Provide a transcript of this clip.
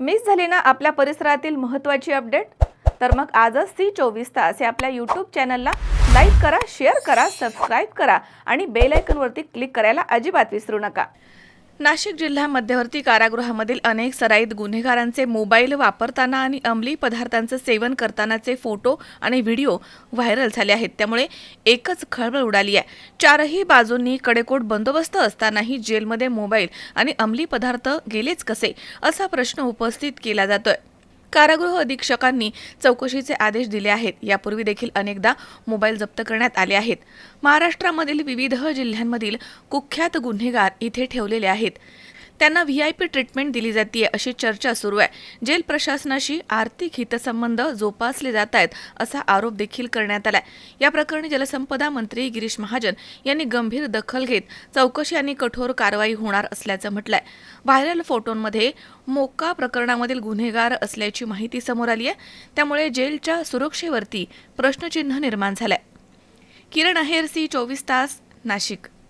Miss झाली ना आपल्या परिसरातील महत्त्वाची अपडेट तर मग आजच सी चोवीस तास या आपल्या यूट्यूब चॅनलला लाईक करा शेअर करा सबस्क्राईब करा आणि बेल आयकनवरती क्लिक करायला अजिबात विसरू नका. नाशिक जिल्हा मध्यवर्ती कारागृहामधील अनेक सराईत गुन्हेगारांचे मोबाईल वापरताना आणि अंमली पदार्थांचं सेवन करतानाचे फोटो आणि व्हिडिओ व्हायरल झाले आहेत. त्यामुळे एकच खळबळ उडाली आहे. चारही बाजूंनी कडेकोट बंदोबस्त असतानाही जेलमध्ये मोबाईल आणि अंमली पदार्थ गेलेच कसे? असा प्रश्न उपस्थित केला जातोय. कारागृह अधीक्षकांनी चौकशीचे आदेश दिले आहेत. यापूर्वी देखील अनेकदा मोबाईल जप्त करण्यात आले आहेत. महाराष्ट्रामधील विविध जिल्ह्यांमधील कुख्यात गुन्हेगार इथे ठेवलेले आहेत. त्यांना व्ही आय पी ट्रीटमेंट दिली जाते अशी चर्चा सुरू आहे. जेल प्रशासनाशी आर्थिक हितसंबंध जोपासले जात आहेत असा आरोप देखील करण्यात आलाय. या प्रकरणी जलसंपदा मंत्री गिरीश महाजन यांनी गंभीर दखल घेत चौकशी आणि कठोर कारवाई होणार असल्याचं म्हटलंय. व्हायरल फोटोंमध्ये मोका प्रकरणामधील गुन्हेगार असल्याची माहिती समोर आली आहे त्यामुळे जेलच्या सुरक्षेवरती प्रश्नचिन्ह निर्माण झालंय. किरण अहेर सी चोवीस तास नाशिक.